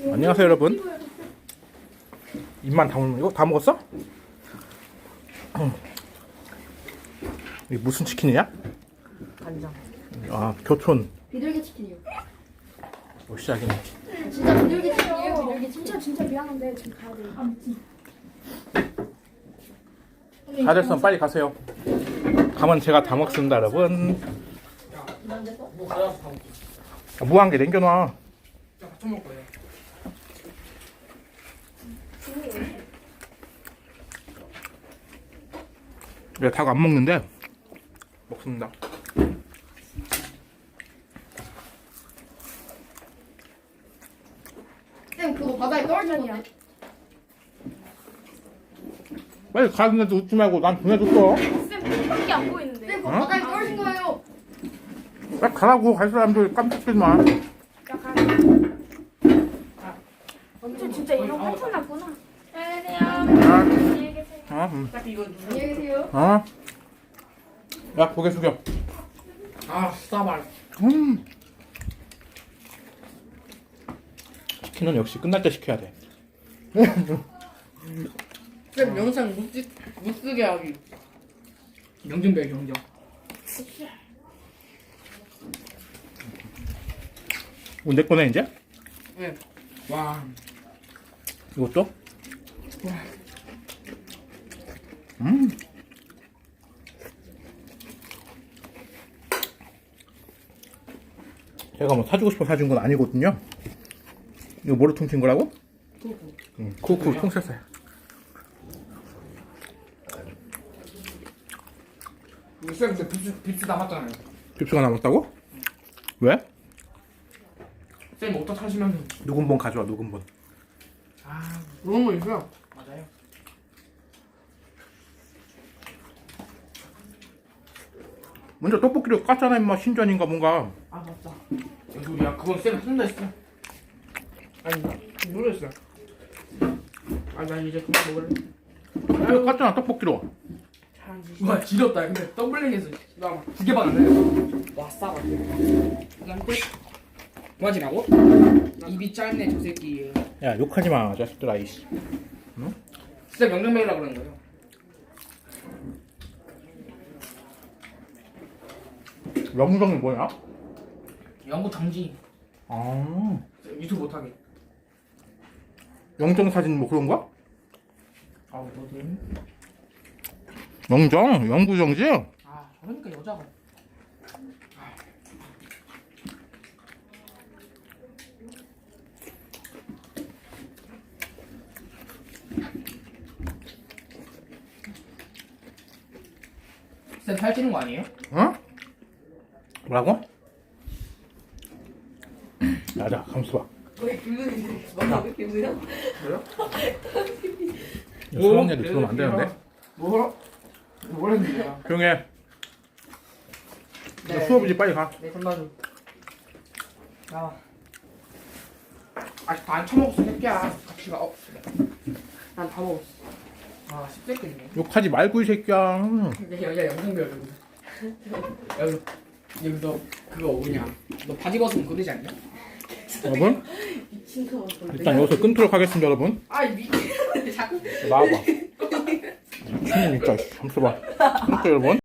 안녕하세요 여러분 입만 다물면 이거 다 먹었어? 이게 무슨 치킨이냐? 간장. 아 교촌 비둘기 치킨이요. 뭐 시작이네 진짜 비둘기 치킨이에요. 비둘기 진짜 진짜 미안한데 지금 가야 돼요. 다 됐으면 빨리 가세요 가면 제가 다 먹습니다 여러분 무한개 남겨놔 자, 같이 먹을 거예요. 내가 닭 안 먹는데 먹습니다 쌤 그거 바다에 떨어진 건데. 빨리 가는데도 웃지 말고 난 보내줬어 쌤 밖에 안 보이는데. 쌤 그거 어? 바다에 떨어진 거예요. 빨리 가라고 갈 사람들 깜짝이지 마 쌤 진짜 이런 패턴 났구나. 안녕하세요. 아, 안녕히 계세요. 아, 음. 딱 이거. 안녕히 계세요. 어? 야 고개 숙여 아, 싸발. 음. 치킨은 역시 끝날 때 시켜야 돼 쌤 영상 못, 찍, 못 쓰게 하기. 영준별 경정. 어, 내 거네 이제? 네. 와. 이것도? 음. 제가 뭐 사주고 싶어 사준 건 아니거든요. 이거 뭐로 퉁친 거라고? 토fu. 응, 쿠쿠 통쳤어요. 우리 쌤 근데 빕스, 빕스 남았잖아요. 빕스가 남았다고? 왜? 쌤 어떡 하시면 누군 본 가져와, 누군 본. 아, 그런 거 있어요. 맞아요. 먼저 떡볶이를 깠잖아, 임마. 신전인가 뭔가. 아, 맞다. 여기 야, 그건 쌤 한다 했어. 아니, 모르겠어. 아, 난 이제 그만 먹을래. 이거 깠잖아, 떡볶이로. 와 지렸다 근데 더블링에서 나두 개밖에 안 돼요 와 싸봐 그다음 끝 뭐하지라고? 입이 짧네 저 새끼 야, 욕하지 마, 자식들아, 이씨. 진짜 명령맨이라 그러는 거예요 영정이 뭐야? 영구 정지 아, 유튜브 못하게 영정 사진 뭐 그런 거야? 아우 너는 영정, 영구정지? 아 저러니까 여자가 쌤 살찌는 거 아니에요? 어? 뭐라고? 야자, 감수 봐. 왜 기분이 뭔가 왜 기분이야? 수학 얘기 들으면 안 되는데? 뭐? 뭘 했는데요? 조용히 해. 너 수업이지, 빨리 가. 네, 건너줘. 나와. 아직 다안 처먹었어, 새끼야. 같이 가. 어, 난 다 먹었어. 아, 씹새끼네. 욕하지 말고, 이 새끼야. 음. 근데 여자 영상별 여기. 여기, 여기 너 그거 뭐냐? 너 바지 벗으면 그러지 않냐? 여러분, 미친 거 같아. 일단 여기서 끊도록 하겠습니다, 여러분. 아이, 미친. 자꾸. 나와봐. 미친놈 진짜, 봐. 끊죠, 여러분.